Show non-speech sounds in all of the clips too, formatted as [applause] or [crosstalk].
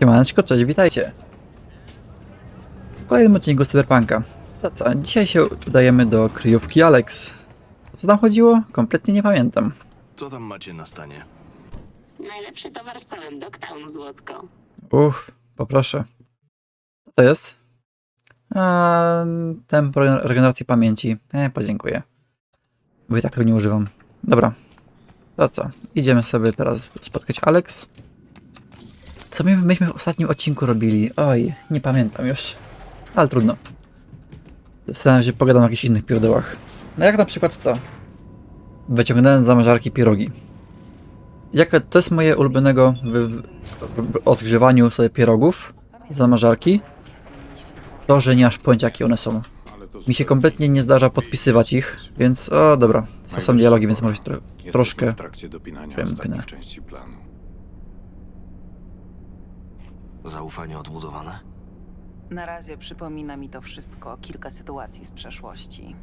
Siemaneczko, cześć, witajcie. W kolejnym odcinku Cyberpunka. To co, dzisiaj się udajemy do kryjówki Alex. O co tam chodziło? Kompletnie nie pamiętam. Co tam macie na stanie? Najlepszy towar w całym Dogtown, złotko. Uff, poproszę. Co to jest? A, tempo regeneracji pamięci. E, podziękuję. Bo i tak tego nie używam. Dobra. To co? Idziemy sobie teraz spotkać Alex. Co my, myśmy w ostatnim odcinku robili? Oj, nie pamiętam już. Ale trudno. Zastanawiam się, pogadam o jakichś innych pierdołach. No jak na przykład co? Wyciągnąłem z zamrażarki pierogi. Jak to jest moje ulubionego w, odgrzewaniu sobie pierogów z zamrażarki? To, że nie masz pojęcia jakie one są. Mi się kompletnie nie zdarza podpisywać ich, więc o dobra, to są dialogi, więc może się tro, troszkę przemknę. Zaufanie odbudowane? Na razie przypomina mi to wszystko kilka sytuacji z przeszłości.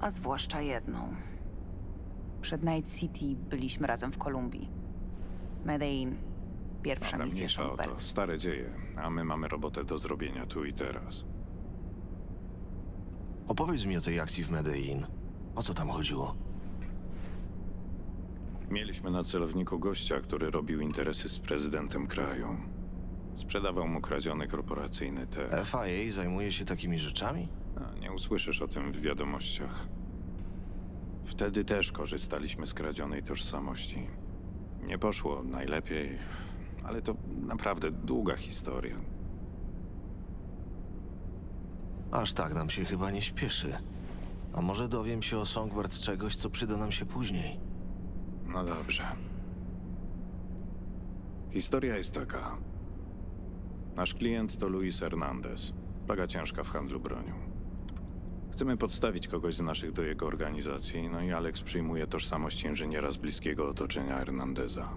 A zwłaszcza jedną. Przed Night City byliśmy razem w Kolumbii. Medellin. Pierwsza Dobra, misja mniejsza o to. Songbird. Stare dzieje, a my mamy robotę do zrobienia tu i teraz. Opowiedz mi o tej akcji w Medellin. O co tam chodziło? Mieliśmy na celowniku gościa, który robił interesy z prezydentem kraju. Sprzedawał mu kradziony korporacyjny te. FIA zajmuje się takimi rzeczami? A, nie usłyszysz o tym w wiadomościach. Wtedy też korzystaliśmy z kradzionej tożsamości. Nie poszło najlepiej, ale to naprawdę długa historia. Aż tak nam się chyba nie śpieszy. A może dowiem się o Songbird czegoś, co przyda nam się później? No dobrze. Historia jest taka. Nasz klient to Luis Hernandez. Waga ciężka w handlu bronią. Chcemy podstawić kogoś z naszych do jego organizacji, no i Alex przyjmuje tożsamość inżyniera z bliskiego otoczenia Hernandeza.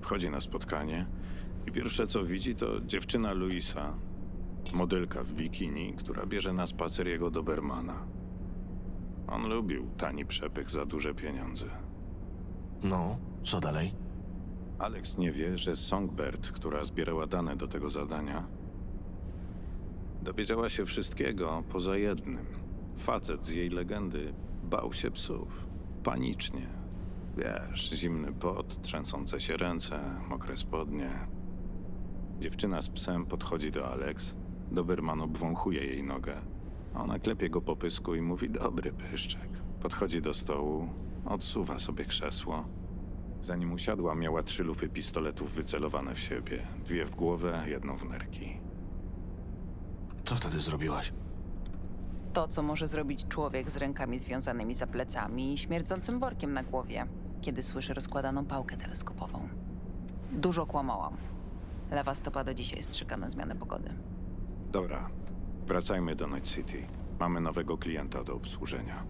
Wchodzi na spotkanie i pierwsze co widzi to dziewczyna Luisa, modelka w bikini, która bierze na spacer jego Dobermana. On lubił tani przepych za duże pieniądze. No, co dalej? Alex nie wie, że Songbird, która zbierała dane do tego zadania, dowiedziała się wszystkiego poza jednym. Facet z jej legendy bał się psów. Panicznie. Wiesz, zimny pot, trzęsące się ręce, mokre spodnie. Dziewczyna z psem podchodzi do Alex. Doberman obwąchuje jej nogę. Ona klepie go po pysku i mówi dobry pyszczek. Podchodzi do stołu, odsuwa sobie krzesło. Zanim usiadła, miała trzy lufy pistoletów wycelowane w siebie. Dwie w głowę, jedną w nerki. Co wtedy zrobiłaś? To, co może zrobić człowiek z rękami związanymi za plecami i śmierdzącym workiem na głowie, kiedy słyszy rozkładaną pałkę teleskopową. Dużo kłamałam. Lewa stopa do dzisiaj strzyka na zmianę pogody. Dobra, wracajmy do Night City. Mamy nowego klienta do obsłużenia.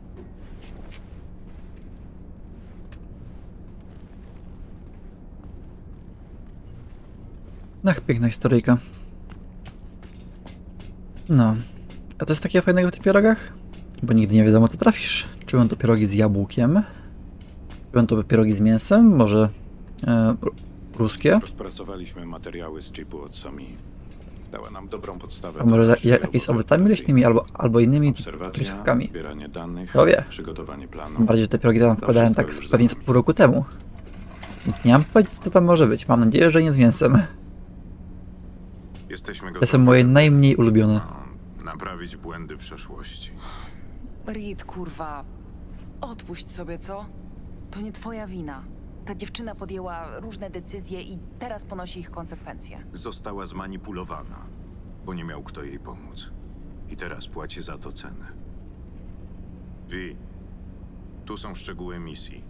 Ach, piękna historyjka. No. A to jest takiego fajnego w tych pierogach? Bo nigdy nie wiadomo co trafisz. Czy będą to pierogi z jabłkiem? Czy będą to pierogi z mięsem? Może e, ru- ruskie? Rozpracowaliśmy materiały z chipu od Somi. Dała nam dobrą podstawę. A do może ja- jakieś roboty owocami leśnymi albo, albo innymi truskawkami? zbieranie danych, Kto wie? przygotowanie planu. Tym bardziej, że te pierogi tam wkładałem tak z- pewnie z pół roku temu. Więc nie mam powiedzieć co tam może być. Mam nadzieję, że nie z mięsem. Jesteśmy gotowi. są moje najmniej ulubione. No, Naprawić błędy przeszłości. Reed, kurwa. Odpuść sobie, co? To nie twoja wina. Ta dziewczyna podjęła różne decyzje i teraz ponosi ich konsekwencje. Została zmanipulowana, bo nie miał kto jej pomóc. I teraz płaci za to cenę. Wi, tu są szczegóły misji.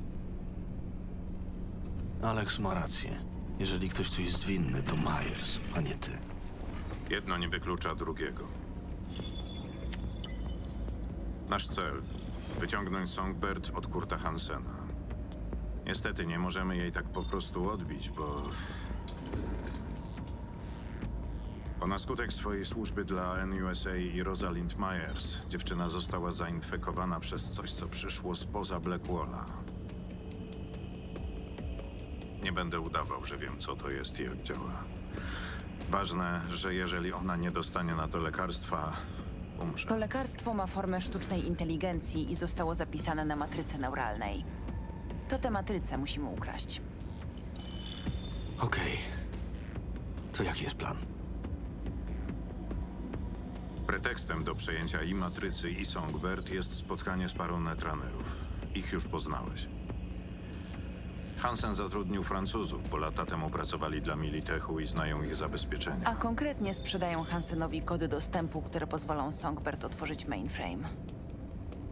Alex ma rację. Jeżeli ktoś tu jest winny, to Myers, a nie ty. Jedno nie wyklucza drugiego. Nasz cel wyciągnąć Songbird od Kurta Hansena. Niestety nie możemy jej tak po prostu odbić, bo. Bo na skutek swojej służby dla NUSA i Rosalind Myers, dziewczyna została zainfekowana przez coś, co przyszło spoza Blackwalla. Nie będę udawał, że wiem, co to jest i jak działa. Ważne, że jeżeli ona nie dostanie na to lekarstwa, umrze. To lekarstwo ma formę sztucznej inteligencji i zostało zapisane na matryce neuralnej. To tę matrycę musimy ukraść. Okej. To jaki jest plan? Pretekstem do przejęcia i matrycy, i Songbird jest spotkanie z parą netranerów. Ich już poznałeś. Hansen zatrudnił Francuzów, bo lata temu pracowali dla Militechu i znają ich zabezpieczenia. A konkretnie sprzedają Hansenowi kody dostępu, które pozwolą Songbird otworzyć mainframe.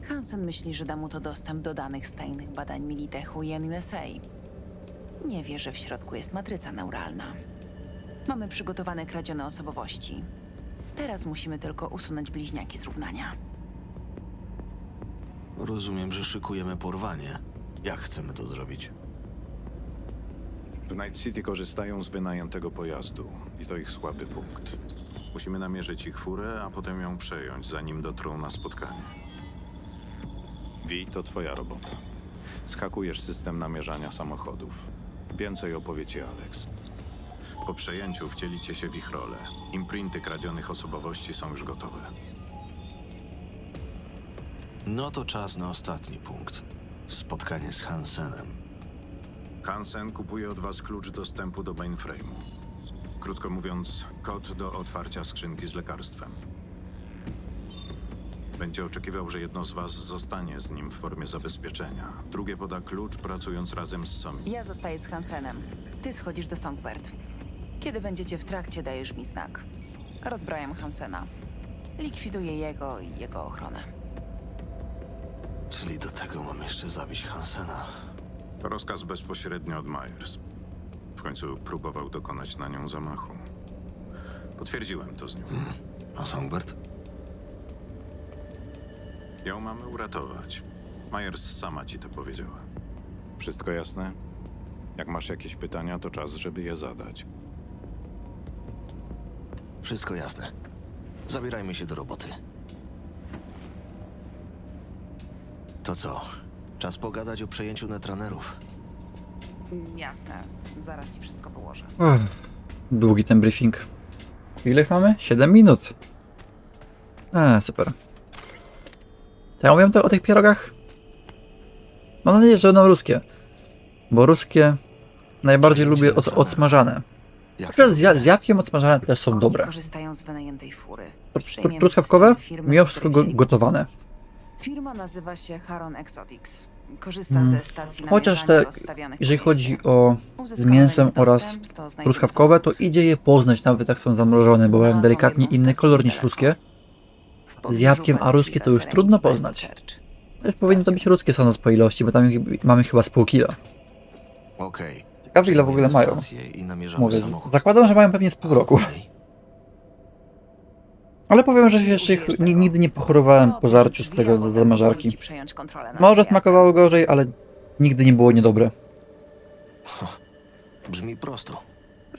Hansen myśli, że da mu to dostęp do danych z tajnych badań Militechu i NUSA. Nie wie, że w środku jest matryca neuralna. Mamy przygotowane kradzione osobowości. Teraz musimy tylko usunąć bliźniaki z równania. Rozumiem, że szykujemy porwanie. Jak chcemy to zrobić? W Night City korzystają z wynajętego pojazdu i to ich słaby punkt. Musimy namierzyć ich furę, a potem ją przejąć, zanim dotrą na spotkanie. Wi, to twoja robota. Skakujesz system namierzania samochodów. Więcej opowie ci Alex. Po przejęciu wcielicie się w ich rolę. Imprinty kradzionych osobowości są już gotowe. No to czas na ostatni punkt. Spotkanie z Hansenem. Hansen kupuje od was klucz dostępu do mainframe'u. Krótko mówiąc, kod do otwarcia skrzynki z lekarstwem. Będzie oczekiwał, że jedno z was zostanie z nim w formie zabezpieczenia. Drugie poda klucz, pracując razem z Somi. Ja zostaję z Hansenem. Ty schodzisz do Songbird. Kiedy będziecie w trakcie, dajesz mi znak. Rozbrajam Hansena. Likwiduję jego i jego ochronę. Czyli do tego mam jeszcze zabić Hansena. To rozkaz bezpośrednio od Myers. W końcu próbował dokonać na nią zamachu. Potwierdziłem to z nią. A Songbird? Ją mamy uratować. Myers sama ci to powiedziała. Wszystko jasne? Jak masz jakieś pytania, to czas, żeby je zadać. Wszystko jasne. Zabierajmy się do roboty. To co? Czas pogadać o przejęciu netranerów. Jasne. Zaraz ci wszystko wyłożę. Uff, długi ten briefing. Ile mamy? 7 minut. A, super. To ja mówiłem to o tych pierogach? Mam nadzieję, że będą ruskie. Bo ruskie najbardziej Przejęcie lubię od, odsmażane. Jak Chociaż z, ja- z jabłkiem odsmażane też są Oni dobre. korzystają z wynajętej fury. Przejmiemy Truskawkowe? system firmy, Mimo z wszystko której go, wzięli gotowane. kurs. Firma nazywa się Haron Exotics. Korzysta Mm. ze stacji Chociaż te, jeżeli chodzi o z mięsem oraz truskawkowe, to idzie je poznać nawet jak są zamrożone, bo mają delikatnie inny kolor niż ruskie. Pobliżu jabłkiem, a ruskie to już trudno poznać. Też powinno to być ruskie sądząc po ilości, bo tam mamy chyba z pół kilo. Okej. Ciekawe ile w ogóle mają. Mówię, z- zakładam, że mają pewnie z pół roku. Ale powiem, że jeszcze Użyjesz ch- tego. ni- nigdy nie pochorowałem To po żarciu z tego zamarzarki. Może smakowało gorzej, ale nigdy nie było niedobre. Brzmi prosto.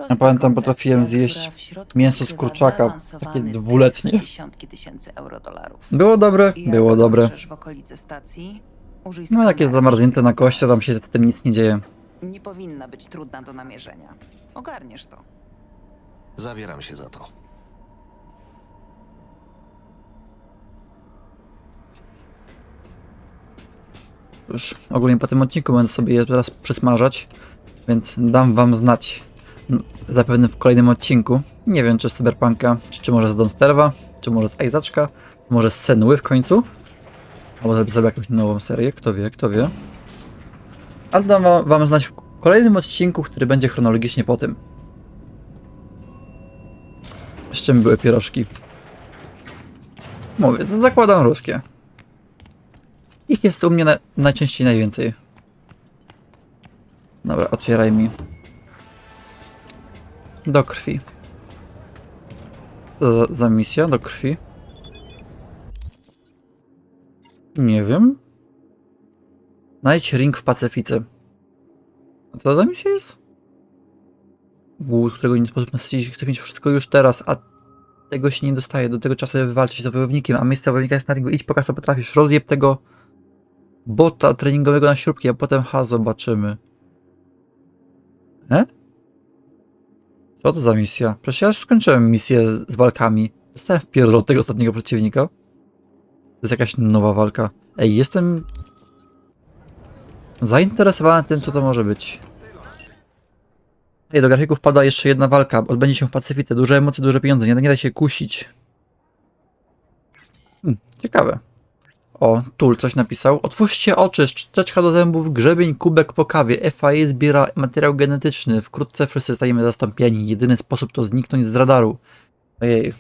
Ja pamiętam, potrafiłem zjeść mięso z kurczaka, takie dwuletnie. za dziesiątki tysięcy euro dolarów. Było dobre, I jak było dobre. dotrzesz w okolice stacji, użyj No jak jest zamarznięte na kości, to tam się z tym nic nie dzieje. Nie powinna być trudna do namierzenia. Ogarniesz to. Zabieram się za to. Już ogólnie po tym odcinku będę sobie je teraz przysmażać, więc dam wam znać zapewne w kolejnym odcinku. Nie wiem czy z Cyberpunka, czy, czy może z Donsterwa, czy może z Aizaczka, może z Senły w końcu. Albo zrobię sobie jakąś nową serię, kto wie, kto wie. Ale dam wam, wam znać w kolejnym odcinku, który będzie chronologicznie po tym. Z czym były pierożki? Mówię, zakładam ruskie. Ich jest u mnie na, najczęściej najwięcej. Dobra, otwieraj mi. Do krwi. Za, za misja do krwi? Nie wiem. Znajdź ring w Pacyfice. A co za misja jest? Głód, którego nie sposób nasycić, chce mieć wszystko już teraz, a tego się nie dostaje. Do tego czasu wywalczyć z wojownikiem, a miejsce wojownika jest na ringu. Idź, pokaż co potrafisz. Rozjeb tego bota treningowego na śrubki, a potem ha, zobaczymy. E? Co to za misja? Przecież ja już skończyłem misję z walkami. Dostałem wpierdol od tego ostatniego przeciwnika. To jest jakaś nowa walka. Ej, jestem... Zainteresowany tym, co to może być. Ej, do grafików pada jeszcze jedna walka. Odbędzie się w Pacyfice. Duże emocje, duże pieniądze. Nie, nie da się kusić. Hmm, ciekawe. O, Tul coś napisał. Otwórzcie oczy, szczoteczka do zębów, grzebień, kubek po kawie. FIA zbiera materiał genetyczny. Wkrótce wszyscy stajemy zastąpieni. Jedyny sposób to zniknąć z radaru. Ojej.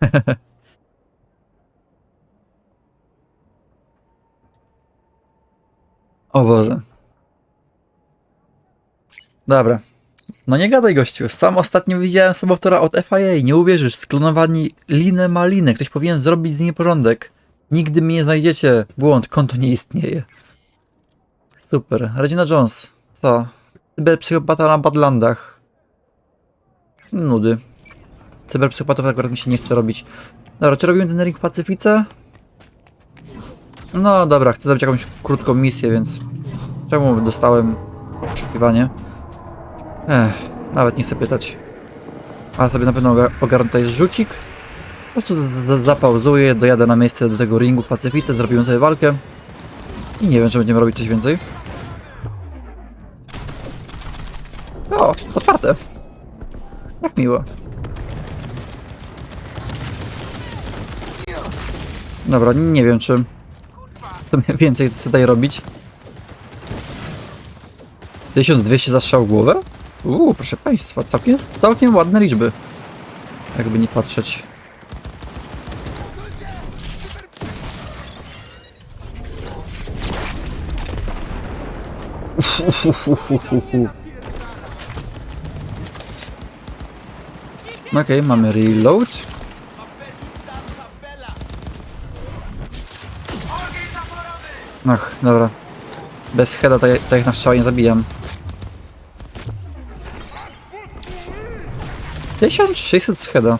[laughs] o Boże. Dobra. No nie gadaj gościu, sam ostatnio widziałem sobowtóra od FIA, nie uwierzysz, sklonowani linę malinę, ktoś powinien zrobić z niej porządek. Nigdy mnie nie znajdziecie, błąd, konto nie istnieje. Super, Regina Jones, co? Cyberpsychopata na Badlandach. Nudy. Cyberpsychopatów akurat mi się nie chce robić. Dobra, czy robimy ten ring w Pacyfice? No dobra, chcę zrobić jakąś krótką misję, więc... Czemu dostałem poszukiwanie? Ech, nawet nie chcę pytać. Ale sobie na pewno oga- ogarnę tutaj rzucik. Po prostu zapauzuję, dojadę na miejsce do tego ringu w Pacyfice, zrobimy sobie walkę. I nie wiem, czy będziemy robić coś więcej. O, otwarte. Jak miło. Dobra, nie wiem, czy... Więcej chcę tutaj robić. 1200 za strzał w głowę? Uuu, proszę państwa, całkiem, całkiem ładne liczby. Jakby nie patrzeć. Okej, mamy reload. Ach, dobra. Bez heada tak, tak jak na strzał nie zabijam. 1600 z heada.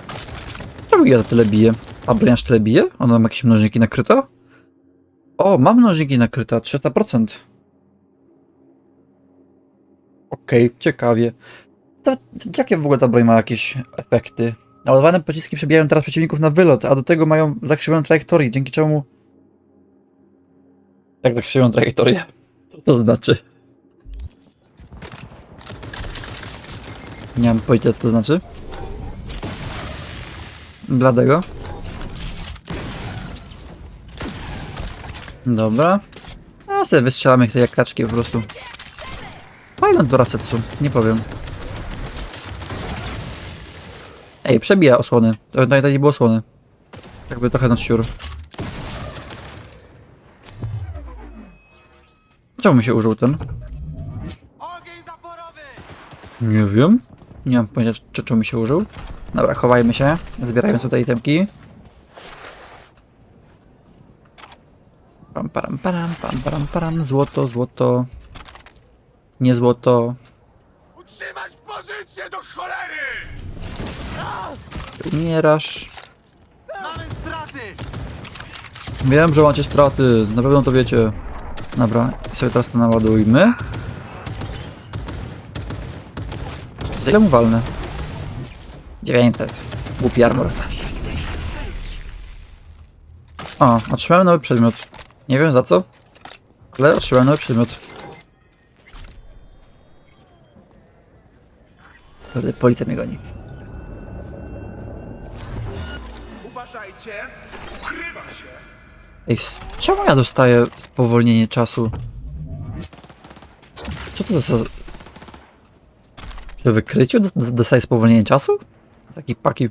Czemu ja tyle biję? A broń aż tyle bije? Ona ma jakieś mnożniki nakryta? O, mam mnożniki nakryte, 300%. Okej, ciekawie. To, jakie w ogóle ta broń ma jakieś efekty? Naładowane pociski przebijają teraz przeciwników na wylot, a do tego mają zakrzywioną trajektorię, dzięki czemu... Jak zakrzywioną trajektorię? Co to znaczy? Nie mam pojęcia co to znaczy. Bladego. Dobra. A sobie wystrzelamy te jak kaczki po prostu. Fajne do rasetsu, nie powiem. Ej, przebija osłony. Nawet nie było osłony. Jakby trochę na siur. Czemu mi się użył ten? Nie wiem. Nie mam pojęcia, czy czemu mi się użył. Dobra, chowajmy się. Zbierajmy sobie te itemki. Pam, param, param, pam, param, param. Złoto, złoto. Nie złoto. Utrzymać pozycję do cholery! Umierasz. Mamy straty! Wiem, że macie straty. Na pewno to wiecie. Dobra, i sobie teraz to naładujmy. Za ile mu walnę? 900. Głupi armor. O, otrzymałem nowy przedmiot. Nie wiem za co, ale otrzymałem nowy przedmiot. Kurde, Policja mnie goni. Uważajcie! Ukrywa się! Ej, czemu ja dostaję spowolnienie czasu? Co to za... Przy wykryciu do- do- dostaję spowolnienie czasu? Taki paki.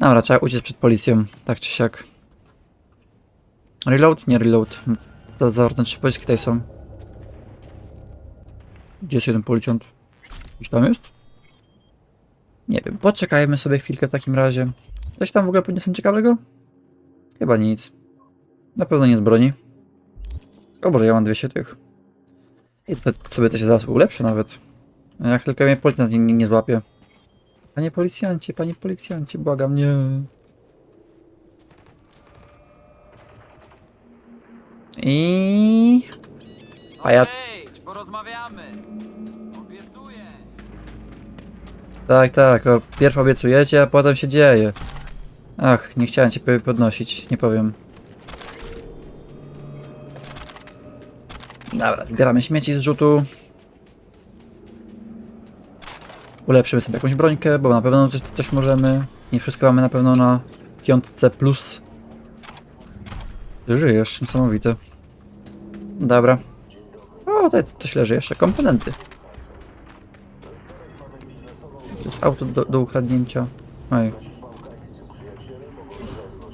Dobra, trzeba uciec przed policją, tak czy siak. Reload? Nie reload. To zawarte trzy pociski tutaj są. Gdzie jest jeden policjant? Gdzieś tam jest? Nie wiem, poczekajmy sobie chwilkę w takim razie. Coś tam w ogóle podniosłem ciekawego? Chyba nic. Na pewno nie z broni. O Boże, ja mam 200 tych. I to sobie to się zaraz ulepszy nawet. Jak tylko mnie policjant nie, nie, nie złapie. Panie policjancie, panie policjancie, błagam, nie. I... Pajac. Porozmawiamy. Obiecuję. Tak, tak, o, pierw obiecujecie, a potem się dzieje. Ach, nie chciałem cię po- podnosić, nie powiem. Dobra, zbieramy śmieci z rzutu. Ulepszymy sobie jakąś brońkę, bo na pewno coś, coś możemy. Nie wszystko mamy na pewno na piątce plus. Żyjesz, niesamowite. Dobra. O, tutaj coś leży jeszcze, komponenty. To jest auto do, do ukradnięcia. Oj.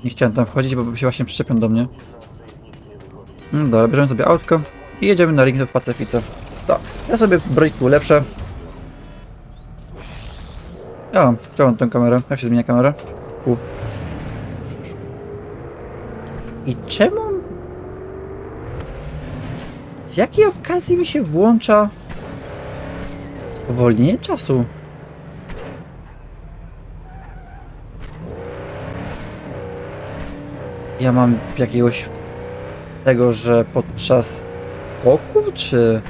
Nie chciałem tam wchodzić, bo się właśnie przyczepią do mnie. No dobra, bierzemy sobie autko i jedziemy na ring w Pacyfice. Co? Ja sobie brojki ulepszę. O, chciałem tę kamerę. Jak się zmienia kamera? U. I czemu... Z jakiej okazji mi się włącza... Spowolnienie czasu? Ja mam jakiegoś tego, że podczas skoku, czy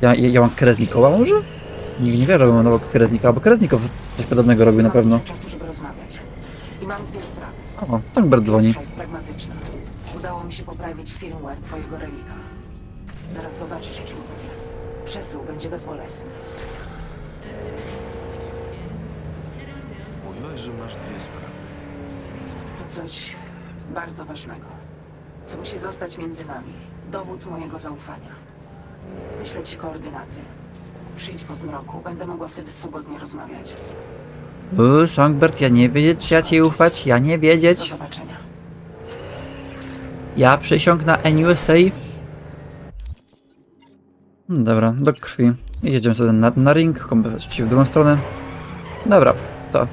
ja, ja, ja mam kreznikoła może? Nikt nie wie, że nowego kreznika, bo kreznikow coś podobnego robił na pewno. czasu, żeby rozmawiać. I mam dwie sprawy. O, Tangbird dzwoni. Pierwsza jest pragmatyczna. Udało mi się poprawić firmware twojego relika. Zaraz zobaczysz, o czym mówię. Przesył będzie bezbolesny. Mówiłaś, że masz dwie sprawy. To coś bardzo ważnego, co musi zostać między nami. Dowód mojego zaufania. Wyślę ci koordynaty. Przyjdź po zmroku, będę mogła wtedy swobodnie rozmawiać. Uuu, Songbird, ja nie wiedzieć, czy ja ci ufać, ja nie Do wiedzieć. zobaczenia. Ja przysiąg na NUSA. No Dobra, do krwi. I jedziemy sobie na, na ring, kompletnie w drugą stronę. Dobra, to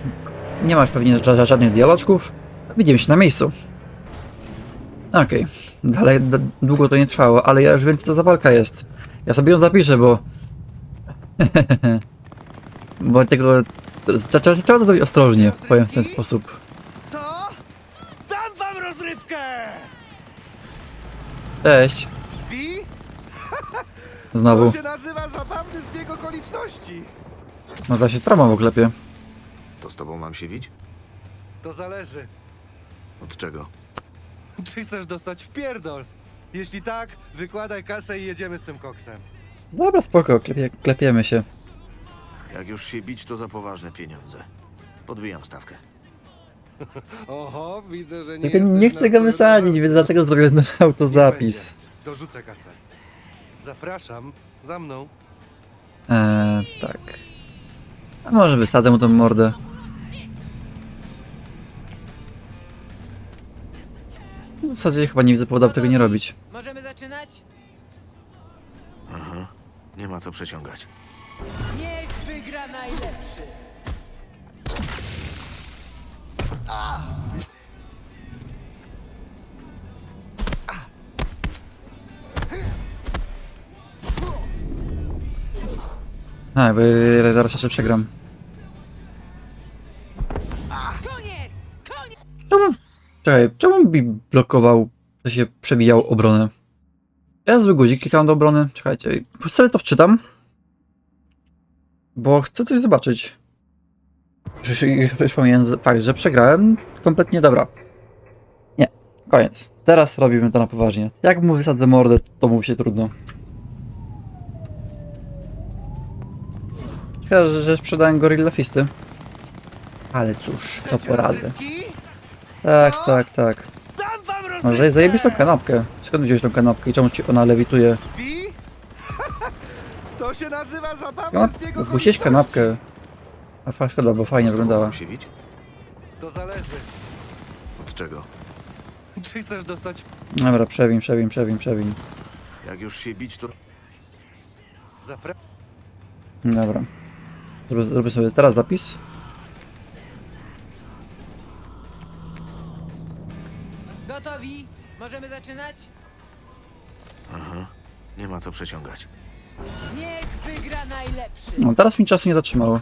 nie masz pewnie ża- żadnych dialoczków. Widzimy się na miejscu. Okej, dalej d- długo to nie trwało, ale ja już wiem co to za walka jest. Ja sobie ją zapiszę, bo... [laughs] bo tego... Trzeba, trzeba to zrobić ostrożnie, powiem w ten sposób. Co? Dam wam rozrywkę! Cześć, Wi? [laughs] znowu. To się nazywa zabawny zbieg okoliczności. Można się tramą oklepie. To z tobą mam się widzieć? To zależy. Od czego? Czy chcesz dostać w pierdol? Jeśli tak, wykładaj kasę i jedziemy z tym koksem. Dobra, spoko, klepie, klepiemy się. Jak już się bić, to za poważne pieniądze. Podbijam stawkę. [laughs] Oho, widzę, że nie Tylko nie jesteś chcę go wysadzić, na- więc dlatego zrobię Niech autozapis. będzie. Dorzucę kasę. Zapraszam, za mną. Eee, tak. A może wysadzę mu tą mordę. W zasadzie chyba nie widzę powodu, aby tego nie robić. Możemy zaczynać? Aha. Nie ma co przeciągać. Niech wygra najlepszy! A, bo ja zaraz jeszcze przegram. Koniec! Koniec! Czemu? Czekaj, czemu mi blokował, że się przebijał obronę? Ja zły guzik klikam do obrony. Czekajcie, sobie to wczytam. Bo chcę coś zobaczyć. Już, już, już fakt, że przegrałem kompletnie dobra. Nie, koniec. Teraz robimy to na poważnie. Jak mu wysadzę mordę, to mu się trudno. Szkoda, że, że sprzedałem Gorilla Fisty. Ale cóż, co poradzę. Rozrywki? Tak, tak, tak. Rozrywkę! Może zajebić tą kanapkę. Skąd wziąłeś tą kanapkę i czemu ci ona lewituje? Wi? [laughs] to się nazywa zabawny No, puścić okoliczności. kanapkę. A fa, szkoda, bo fajnie Z wyglądała. To zależy. Od czego? [laughs] Czy chcesz dostać Dobra, przewin, przewin, przewin, przewin. Jak już się bić, to... zapra... Dobra. Zrobię, zrobię sobie teraz zapis. Zaczynać? Aha. Nie ma co przeciągać. Niech wygra najlepszy! No, teraz mi czasu nie zatrzymało.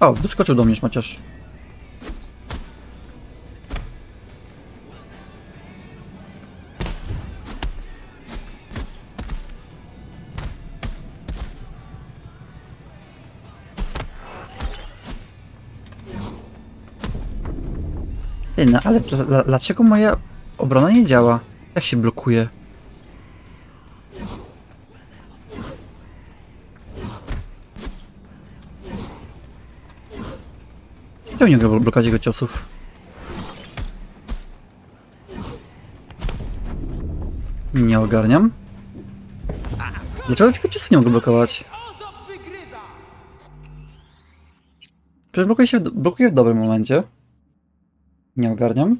O, doskoczył do mnie szmaciarz. No ale dla- dla- dlaczego moja obrona nie działa? Jak się blokuje? Czemu nie mogę blokować jego ciosów? Nie ogarniam. Dlaczego tylko ciosów nie mogę blokować? Przecież blokuje się w, blokuje w dobrym momencie. Nie ogarniam.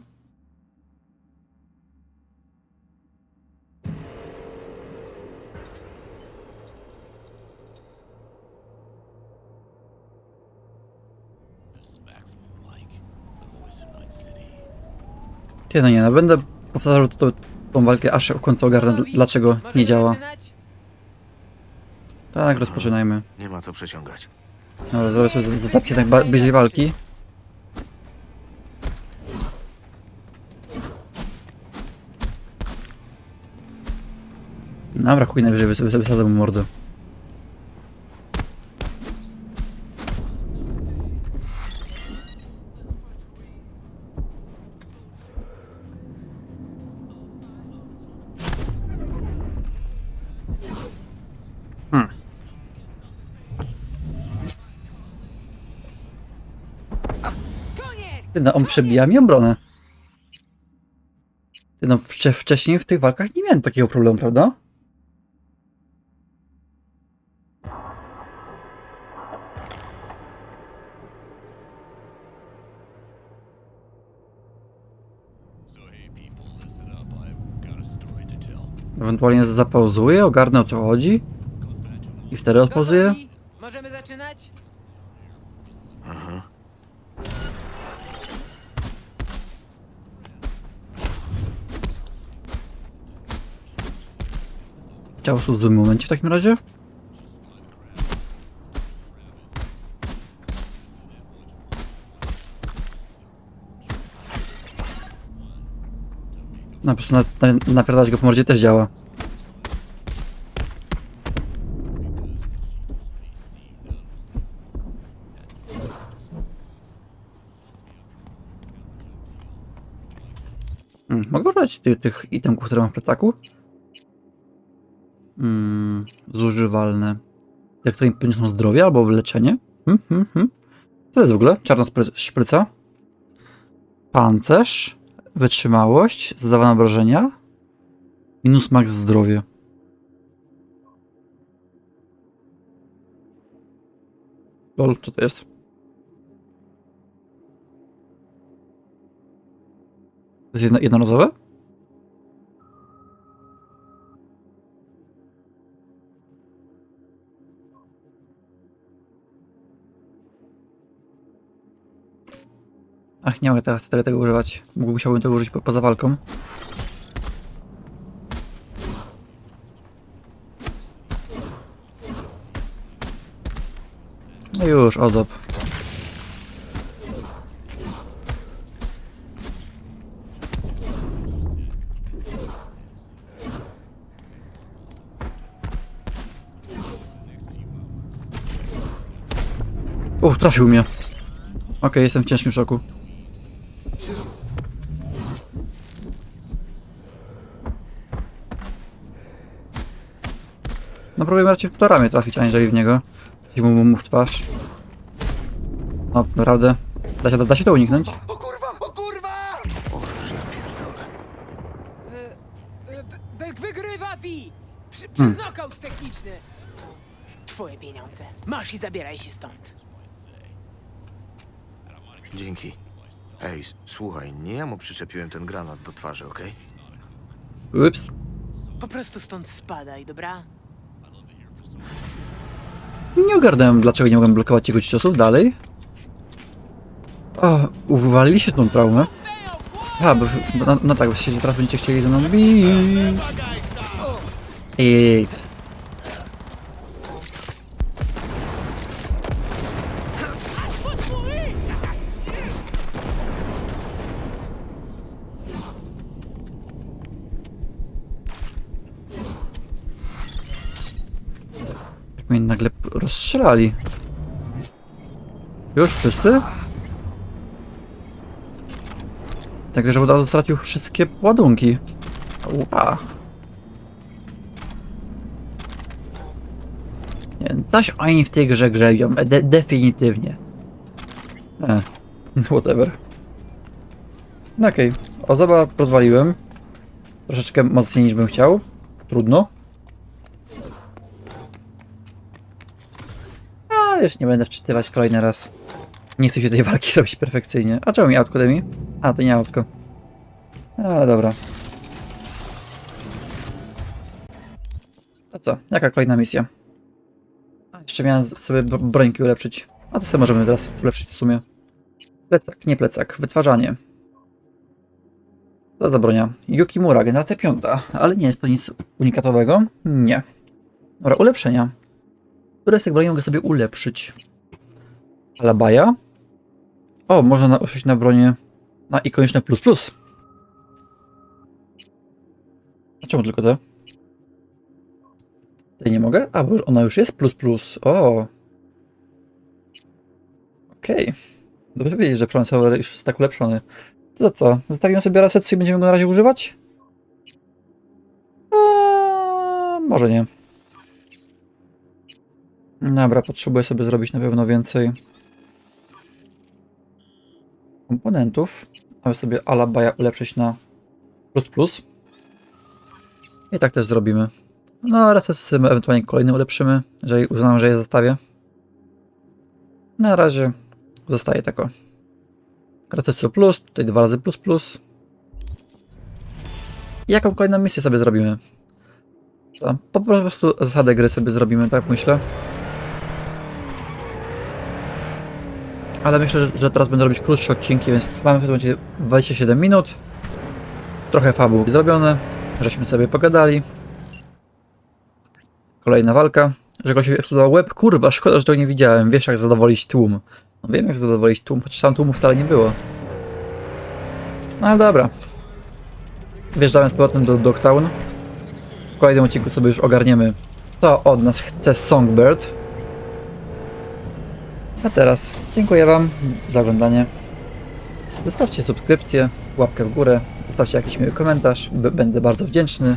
Ty no nie, no będę powtarzał tą, tą walkę aż w końcu ogarnę dlaczego nie działa. Tak, rozpoczynajmy. Nie ma co przeciągać. Dobra, zrobię sobie adaptację tak bliżej walki. Dobra, chuj, najwyżej wys- wys- wysadzę mu mordę. Hmm. Ty no, on przebija mi obronę. Ty no, wcze- wcześniej w tych walkach nie miałem takiego problemu, prawda? Ewentualnie zapauzuję, ogarnę o co chodzi. I wtedy odpauzuję. Gotowi? Możemy zaczynać? Są w złym momencie w takim razie. Po prostu na, na, napierdalać go po mordzie też działa. Hmm, mogę używać ty, tych itemków, które mam w plecaku? Mm, zużywalne. Te, które im podniosą zdrowie albo wyleczenie. Hmm, hmm, hmm. To jest w ogóle? Czarna szpryca. Pancerz. Wytrzymałość. Zadawane obrażenia. Minus max zdrowie. Lol, co to jest? To jest jedno, jednorazowe? Ach, nie mogę teraz tego, tego używać. Musiałbym tego użyć po, poza walką. No już, odob. O, trafił mnie. Okej, jestem w ciężkim szoku. No próbujemy raczej w to ramię trafić, aniżeli w niego. Coś mu, mu w twarz. O, naprawdę. Da się, da się to uniknąć? O kurwa! O kurwa! O, ja pierdolę. Y, Wy, wygrywa Vi! Przy, przez Hmm. knockout techniczny! Twoje pieniądze. Masz i zabieraj się stąd. Dzięki. Ej, słuchaj, nie ja mu przyczepiłem ten granat do twarzy, okej? Ups. Po prostu stąd spadaj, dobra? Nie ogarnąłem, dlaczego nie mogłem blokować jego ciosów dalej. O, uwaliliście tą traumę. A, bo, no, no tak, bo się teraz będziecie chcieli ze mną bić. Ej, ej, ej. Rozstrzelali. Już wszyscy? Tak, że od stracił wszystkie ładunki. Ła. Nie, coś oni w tej grze grzebią. De definitywnie. E, [laughs] whatever. No okej. Ozoba rozwaliłem. Troszeczkę mocniej niż bym chciał. Trudno. Ale już nie będę wczytywać kolejny raz. Nie chcę się tej walki [laughs] robić perfekcyjnie. A czemu mi autko Demi? A, to nie autko. Ale dobra. A co? Jaka kolejna misja? A, jeszcze miałem sobie bro- brońki ulepszyć. A to sobie możemy teraz ulepszyć w sumie. Plecak, nie plecak. Wytwarzanie. Co za bronia? Yukimura, generacja piąta. Ale nie jest to nic unikatowego. Nie. Dobra, ulepszenia. Które z tych broni mogę sobie ulepszyć? Alabaja? O, można na, usiąść na bronię na ikoniczne plus plus. A czemu tylko te? Tej nie mogę? A, bo ona już jest plus plus. O. Okej. Dobrze wiedzieć, że serwer już jest tak ulepszony. To co? Zostawimy sobie reset i będziemy go na razie używać? Eee, może nie. Dobra, potrzebuję sobie zrobić na pewno więcej komponentów, aby sobie Alabaja ulepszyć na plus plus. I tak też zrobimy. No, reset ewentualnie kolejny ulepszymy, jeżeli uznam, że je zostawię. Na razie zostaje tako. Recessu plus, tutaj dwa razy plus plus. Jaką kolejną misję sobie zrobimy? Po prostu zasadę gry sobie zrobimy, tak myślę. Ale myślę, że- teraz będę robić krótsze odcinki, więc mamy w tym momencie 27 minut. Trochę fabuł zrobione, żeśmy sobie pogadali. Kolejna walka. Że się eksplodował łeb. Kurwa, szkoda, że tego nie widziałem. Wiesz jak zadowolić tłum. No wiem jak zadowolić tłum, chociaż tam tłumu wcale nie było. No ale dobra. Wjeżdżamy z powrotem do Dogtown. W kolejnym odcinku sobie już ogarniemy, co od nas chce Songbird. A teraz dziękuję Wam za oglądanie. Zostawcie subskrypcję, łapkę w górę, zostawcie jakiś miły komentarz, będę bardzo wdzięczny.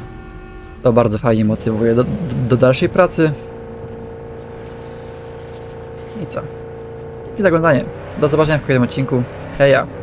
To bardzo fajnie motywuje do, do, do dalszej pracy. I co? Dzięki za oglądanie. Do zobaczenia w kolejnym odcinku. Heja!